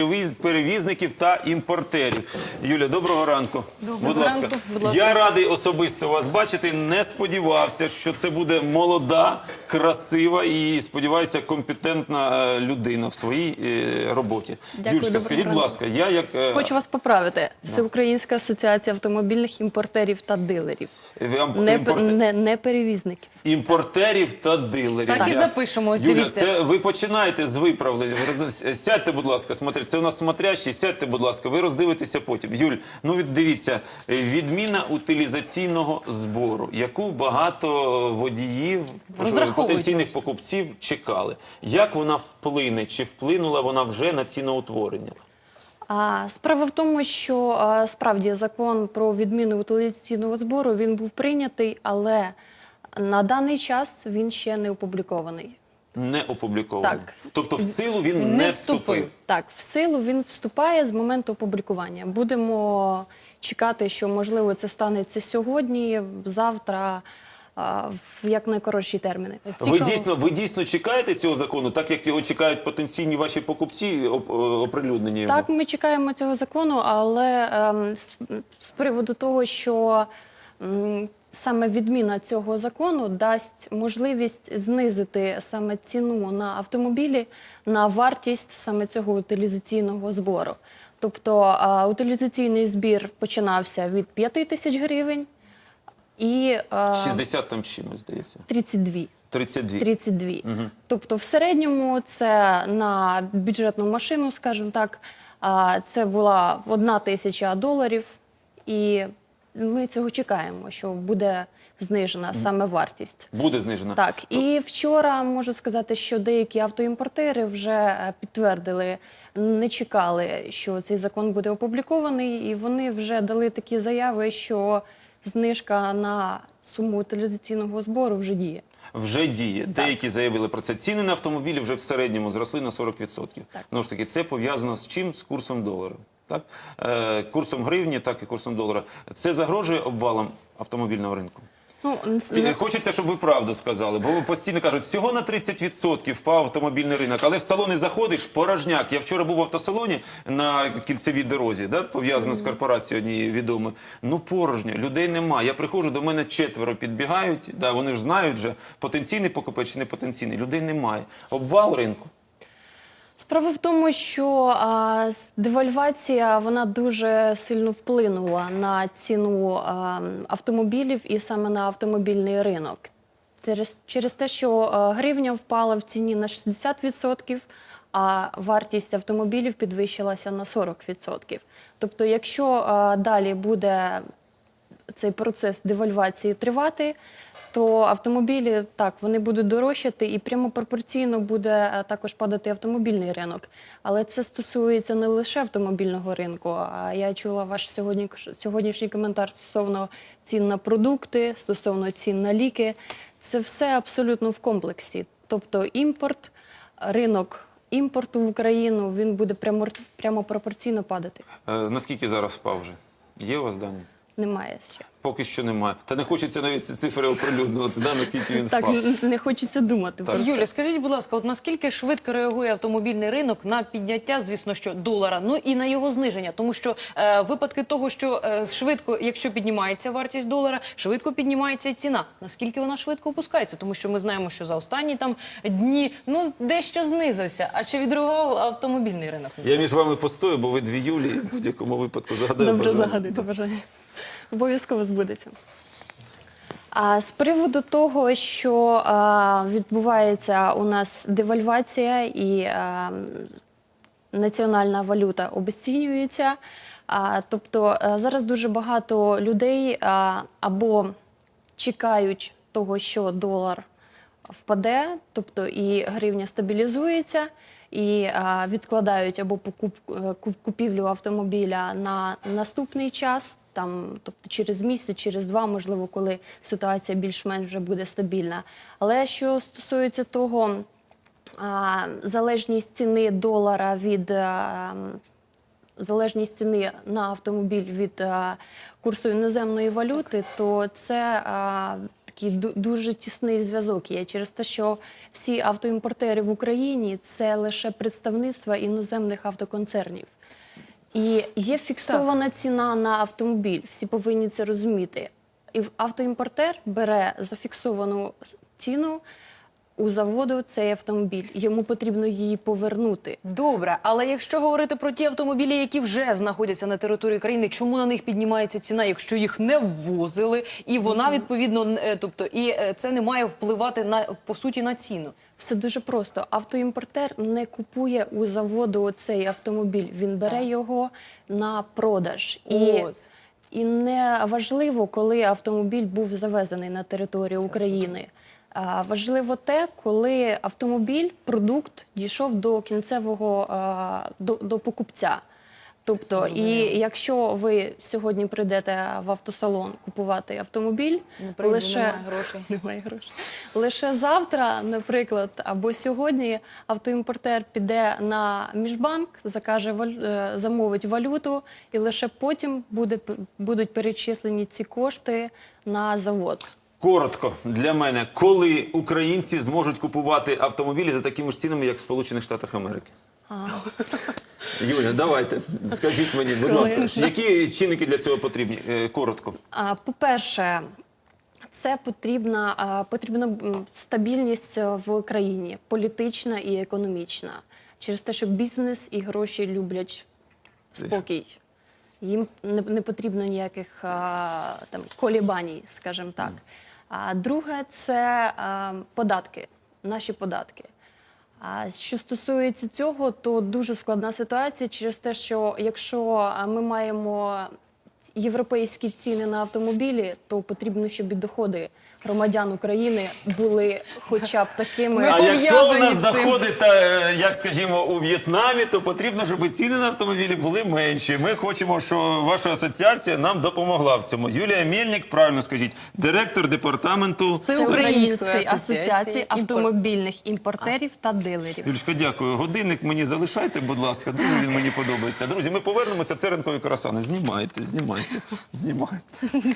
перевіз- перевізників та імпортерів. Юля, доброго ранку. будь ласка. ранку, будь ласка. Я радий особисто вас бачити. Не сподівався, що це буде молода, красива і сподіваюся, компетентна е, людина в своїй е, роботі. Дякую, доброго скажіть, будь ласка, я як е, Хочу вас поправити. Всеукраїнська асоціація автомобільних імпортерів та дилерів. ім- Не, не, не перевізників. імпортерів та дилерів. Так і запишемо, ось Юля, дивіться. це ви починаєте з виправлення. Сядьте, будь ласка, смотрите, це у нас смотрящий. Сядьте, будь ласка, ви роздивитеся потім. Юль, ну від дивіться, е, відміна утилізаційного збору, яку багато водіїв, потенційних покупців чекали. Як вона вплине? Чи вплинула вона вже на ціноутворення? Справа в тому, що справді закон про відміну утилізаційного збору він був прийнятий, але на даний час він ще не опублікований. Не опублікований. Так. Тобто в силу він не, Не вступив. вступив. Так, в силу він вступає з моменту опублікування. Будемо чекати, що можливо це станеться сьогодні, завтра, в як найкоротші терміни. Ви дійсно, ви дійсно чекаєте цього закону, так як його чекають потенційні ваші покупці оп- о- оприлюднення його? Так, ми чекаємо цього закону, але ем, з, з приводу того, що саме відміна цього закону дасть можливість знизити саме ціну на автомобілі на вартість саме цього утилізаційного збору. Тобто утилізаційний збір починався від 5 тисяч гривень і а, 60 там чимось, здається. 32. 32. 32. Тобто, в середньому це на бюджетну машину, скажімо так, це була одна тисяча доларів, і ми цього чекаємо, що буде знижена саме вартість. Буде знижена. Так, і вчора можу сказати, що деякі автоімпортери вже е, підтвердили, не чекали, що цей закон буде опублікований, і вони вже дали такі заяви, що знижка на суму утилізаційного збору вже діє. Вже діє. Деякі заявили про це. Ціни на автомобілі вже в середньому зросли на 40%. Так. Ну ж таки, це пов'язано з чим? З курсом долара. Так? Е, курсом гривні, так і курсом долара. Це загрожує обвалом автомобільного ринку. Ну, не- Хочеться, щоб ви правду сказали, бо постійно кажуть, всього на 30% впав автомобільний ринок, але в салони заходиш, порожняк. Я вчора був в автосалоні на кільцевій дорозі, да, пов'язано з корпорацією однією відомою. Ну порожньо, людей нема. Я приходжу, до мене четверо підбігають, да, вони ж знають вже, потенційний покупець чи не потенційний, людей немає. Обвал ринку. Справа в тому, що а, девальвація вона дуже сильно вплинула на ціну а, автомобілів і саме на автомобільний ринок. Через, через те, що а, гривня впала в ціні на 60%, а вартість автомобілів підвищилася на 40%. Тобто, якщо а, далі буде цей процес девальвації тривати, то автомобілі так вони будуть дорожчати і прямо пропорційно буде е, також падати автомобільний ринок. Але це стосується не лише автомобільного ринку. А я чула ваш сьогодні сьогоднішній коментар стосовно цін на продукти, стосовно цін на ліки. Це все абсолютно в комплексі. Тобто імпорт, ринок імпорту в Україну він буде прямо, прямо пропорційно падати. Е, наскільки зараз впав вже? Є у вас дані? Немає ще. Поки що немає. Та не хочеться навіть ці цифри оприлюднювати, да, наскільки він Так, впав. не хочеться думати Так. про це. Юля, скажіть, будь ласка, от наскільки швидко реагує автомобільний ринок на підняття, звісно, що долара, ну і на його зниження, тому що е, випадки того, що е, швидко, якщо піднімається вартість долара, швидко піднімається і ціна. Наскільки вона швидко опускається? Тому що ми знаємо, що за останні там дні ну дещо знизився. А чи відреагував автомобільний ринок? на це? Я між вами постою, бо ви дві Юлі, в будь-якому випадку загадаю. Добре бажання. загадуйте бажання. Обов'язково збудеться. А з приводу того, що а, відбувається у нас девальвація і а, національна валюта обесцінюється. А, тобто а, зараз дуже багато людей а, або чекають того, що долар впаде, тобто і гривня стабілізується, і відкладають або е, купівлю автомобіля на наступний час, там, тобто через місяць, через два, можливо, коли ситуація більш-менш вже буде стабільна. Але що стосується того, залежність ціни долара від залежність ціни на автомобіль від курсу іноземної валюти, то це такий дуже тісний зв'язок є через те, що всі автоімпортери в Україні це лише представництва іноземних автоконцернів. І є фіксована ціна на автомобіль. Всі повинні це розуміти. І автоімпортер бере зафіксовану ціну у заводу цей автомобіль. Йому потрібно її повернути. Добре, але якщо говорити про ті автомобілі, які вже знаходяться на території країни, чому на них піднімається ціна, якщо їх не ввозили, і вона відповідно, е, тобто, і е, це не має впливати на по суті на ціну. Все дуже просто. Автоімпортер не купує у заводу цей автомобіль. Він бере його на продаж. І, От. і не важливо, коли автомобіль був завезений на територію України. Важливо те, коли автомобіль, продукт дійшов до кінцевого до, до покупця. Тобто, і якщо ви сьогодні прийдете в автосалон купувати автомобіль, Не прийду, лише немає грошей. немає грошей. Лише завтра, наприклад, або сьогодні автоімпортер піде на міжбанк, закаже е, замовить валюту, і лише потім буде будуть перечислені ці кошти на завод. Коротко для мене, коли українці зможуть купувати автомобілі за такими ж цінами, як в Сполучених Штатах Америки? Юля, давайте скажіть мені, будь ласка, які чинники для цього потрібні? Е, Коротко. А, По-перше, це потрібна, потрібна стабільність в країні, політична і економічна. Через те, що бізнес і гроші люблять спокій. Їм не, не потрібно ніяких там колібаній, скажімо так. А друге це податки, наші податки. А що стосується цього, то дуже складна ситуація через те, що якщо ми маємо європейські ціни на автомобілі, то потрібно, щоб і доходи громадян України були хоча б такими. Ми А якщо у нас доходи, та, е, як скажімо, у В'єтнамі, то потрібно, щоб ціни на автомобілі були менші. Ми хочемо, щоб ваша асоціація нам допомогла в цьому. Юлія Мельник, правильно скажіть, директор департаменту. Всеукраїнської Всеукраїнської асоціації автомобільних імпортерів та дилерів. Юлічка, дякую. Годинник мені залишайте, будь ласка. Дуже він мені подобається. Друзі, ми повернемося. Це ранкові красани. Знімайте, знімайте,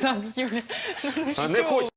Так, Юля, ну А не хочу.